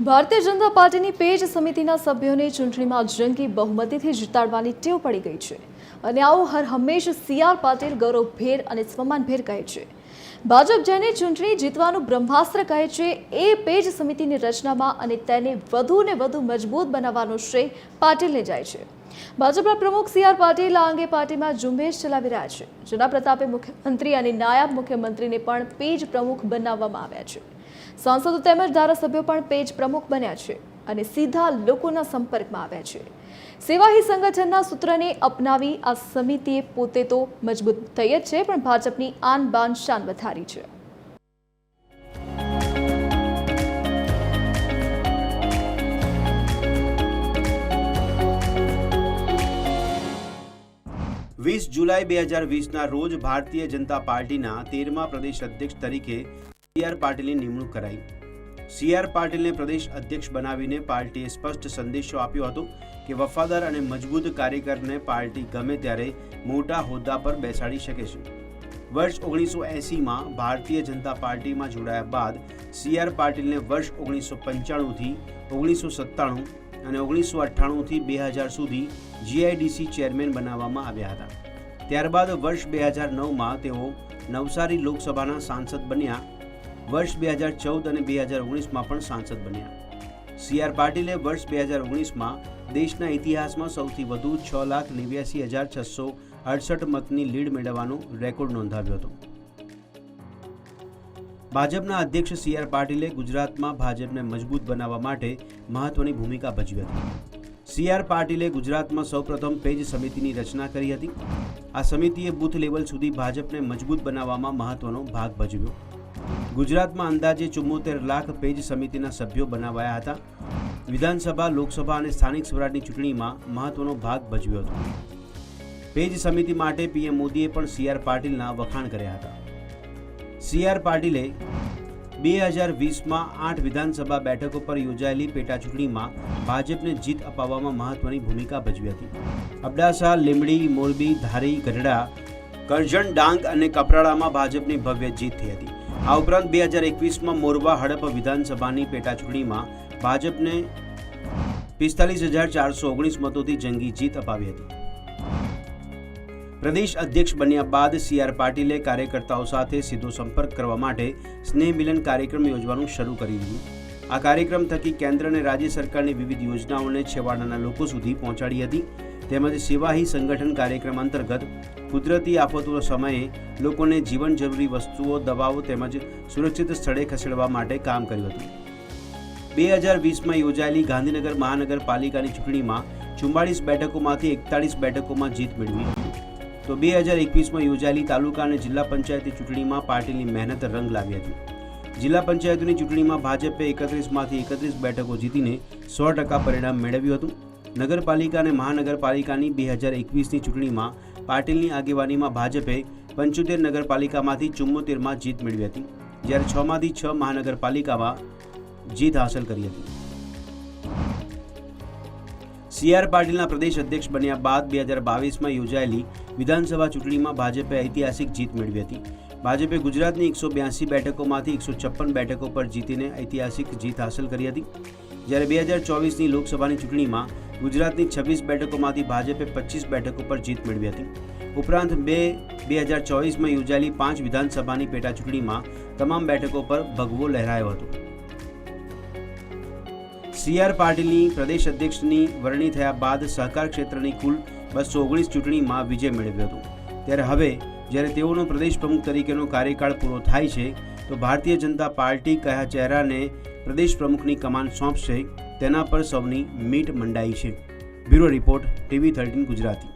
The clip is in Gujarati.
ભારતીય જનતા પાર્ટીની પેજ સમિતિના સભ્યોને ચૂંટણીમાં જંગી બહુમતીથી જીતાડવાની ટેવ પડી ગઈ છે. અને આવું હર હંમેશ સી આર પાટીલ ગૌરવભેર અને સ્વમાનભેર કહે છે. ભાજપ જેને ચૂંટણી જીતવાનું બ્રહ્માસ્ત્ર કહે છે, એ પેજ સમિતિની રચનામાં અને તેને વધુ ને વધુ મજબૂત બનાવવાનો શ્રેય પાટીલને જાય છે. ભાજપના પ્રમુખ સી આર પાટીલ આ અંગે પાર્ટીમાં ઝુંબેશ ચલાવી રહ્યા છે. જેના પ્રતાપે મુખ્યમંત્રી અને નાયબ મુખ્યમંત્રીને પણ પેજ પ્રમુખ બનાવવામાં આવ્યા છે. સાંસદો તેમજ ધારાસભ્યો પણ પેજ પ્રમુખ બન્યા છે અને સીધા લોકોના સંપર્કમાં આવ્યા છે. સેવાહી સંગઠનના સૂત્રને અપનાવી આ સમિતિએ પોતે તો મજબૂત થઈ જ છે, પણ ભાજપની આન બાન શાન વધારી છે. વીસ જુલાઈ બે હજાર વીસના રોજ ભારતીય જનતા પાર્ટીના તેરમા પ્રદેશ અધ્યક્ષ તરીકે સી આર પાટીલની નિમણૂક કરાઈ. સી આર પાટીલને પ્રદેશ અધ્યક્ષ બનાવીને પાર્ટીએ સ્પષ્ટ સંદેશો આપ્યો હતો કે વફાદાર અને મજબૂત કાર્યકરને પાર્ટી ગમે ત્યારે મોટા હોદ્દા પર બેસાડી શકે છે. વર્ષ ઓગણીસો એંસીમાં ભારતીય જનતા પાર્ટીમાં જોડાયા બાદ સી આર પાટીલને વર્ષ ઓગણીસો પંચાણુંથી ઓગણીસો સત્તાણું અને ઓગણીસો અઠ્ઠાણુંથી બે હજાર સુધી જીઆઈડીસી ચેરમેન બનાવવામાં આવ્યા હતા. ત્યારબાદ વર્ષ બે હજાર નવમાં તેઓ નવસારી લોકસભાના સાંસદ બન્યા વર્ષ બે હજાર ચૌદ અને બે હજાર ઓગણીસમાં પણ સાંસદ બન્યા. સી આર પાટીલે વર્ષ બે હજાર ઓગણીસમાં દેશના ઇતિહાસમાં સૌથી વધુ છ લાખ નેવ્યાસી હજાર છસો અડસઠ મતની લીડ મેળવવાનો રેકોર્ડ નોંધાવ્યો હતો. ભાજપના અધ્યક્ષ સી આર પાટીલે ગુજરાતમાં ભાજપને મજબૂત બનાવવા માટે મહત્વની ભૂમિકા ભજવી હતી. સી આર પાટીલે ગુજરાતમાં સૌપ્રથમ પેજ સમિતિની રચના કરી હતી. આ સમિતિએ બૂથ લેવલ સુધી ભાજપને મજબૂત બનાવવામાં મહત્વનો ભાગ ભજવ્યો. ગુજરાતમાં અંદાજે ચુમ્મોતેર લાખ પેજ સમિતિના સભ્યો બનાવાયા હતા. વિધાનસભા, લોકસભા અને સ્થાનિક સ્વરાજની ચૂંટણીમાં મહત્વનો ભાગ ભજવ્યો હતો. પેજ સમિતિ માટે પીએમ મોદીએ પણ સી આર પાટીલના વખાણ કર્યા હતા. સી આર પાટીલે બે હજાર વીસમાં આઠ વિધાનસભા બેઠકો પર યોજાયેલી પેટા ચૂંટણીમાં ભાજપને જીત અપાવવામાં મહત્વની ભૂમિકા ભજવી હતી. અબડાસા, લીંબડી, મોરબી, ધારી, ગઢડા, કરજણ, ડાંગ અને કપરાડામાં ભાજપની ભવ્ય જીત થઈ હતી. આ ઉપરાંત બે હજાર એકવીસમાં મોરવા હડપ વિધાનસભાની પેટાચૂંટણીમાં ભાજપને પિસ્તાલીસ હજાર ચારસો ઓગણીસ મતોથી જંગી જીત અપાવી હતી. પ્રદેશ અધ્યક્ષ બન્યા બાદ સી આર પાટીલે કાર્યકર્તાઓ સાથે સીધો સંપર્ક કરવા માટે સ્નેહ મિલન કાર્યક્રમ યોજવાનું શરૂ કરી દીધું. આ કાર્યક્રમ થકી કેન્દ્ર અને રાજ્ય સરકારની વિવિધ યોજનાઓને છેવાડાના લોકો સુધી પહોંચાડી હતી. તેમજ સેવાહી સંગઠન કાર્યક્રમ અંતર્ગત કુદરતી આફતોના સમયે લોકોને જીવન જરૂરી વસ્તુઓ, દવાઓ તેમજ સુરક્ષિત સ્થળે ખસેડવા માટે કામ કર્યું હતું. બે હજાર વીસમાં યોજાયેલી ગાંધીનગર મહાનગરપાલિકાની ચૂંટણીમાં ચુમ્માળીસ બેઠકોમાંથી એકતાળીસ બેઠકોમાં જીત મેળવી તો બે હજાર એકવીસમાં યોજાયેલી તાલુકા અને જિલ્લા પંચાયતની ચૂંટણીમાં પાર્ટીની મહેનત રંગ લાવી હતી. જિલ્લા પંચાયતની ચૂંટણીમાં ભાજપે એકત્રીસમાંથી એકત્રીસ બેઠકો જીતીને સો ટકા પરિણામ મેળવ્યું હતું. નગરપાલિકા અને મહાનગરપાલિકાની બે હજાર એકવીસની ચૂંટણીમાં પાટીલની આગેવાનીમાં ભાજપે પંચોતેર નગરપાલિકામાંથી ચુમ્મોતેરમાં જીત મેળવી હતી, જ્યારે છમાંથી છ મહાનગરપાલિકામાં જીત હાંસલ કરી હતી. સી આર પાટીલના પ્રદેશ અધ્યક્ષ બન્યા બાદ બે હજાર બાવીસમાં યોજાયેલી વિધાનસભા ચૂંટણીમાં ભાજપે ઐતિહાસિક જીત મેળવી હતી. ભાજપે ગુજરાતની એકસો બ્યાસી બેઠકોમાંથી એકસો છપ્પન બેઠકો પર જીતીને ઐતિહાસિક જીત હાંસલ કરી હતી. જ્યારે બે હજાર ચોવીસની લોકસભાની ચૂંટણીમાં ગુજરાતની છવ્વીસ બેઠકોમાંથી ભાજપે પચીસ બેઠકો પર જીત મેળવી હતી. ઉપરાંત બે બે હજાર ચોવીસમાં યોજાયેલી પાંચ વિધાનસભાની પેટાચૂંટણીમાં તમામ બેઠકો પર ભગવો લહેરાયો હતો. સી આર પાટીલની પ્રદેશ અધ્યક્ષની વરણી થયા બાદ સહકાર ક્ષેત્રની કુલ બસો ઓગણીસ ચૂંટણીમાં વિજય મેળવ્યો હતો. ત્યારે હવે, જ્યારે તેઓનો પ્રદેશ પ્રમુખ તરીકેનો કાર્યકાળ પૂરો થાય છે, તો ભારતીય જનતા પાર્ટી કયા ચહેરાને પ્રદેશ પ્રમુખની કમાન સોંપશે તેના પર સૌની મીટ મંડાઈ છે. Bureau report TV thirteen Gujarati.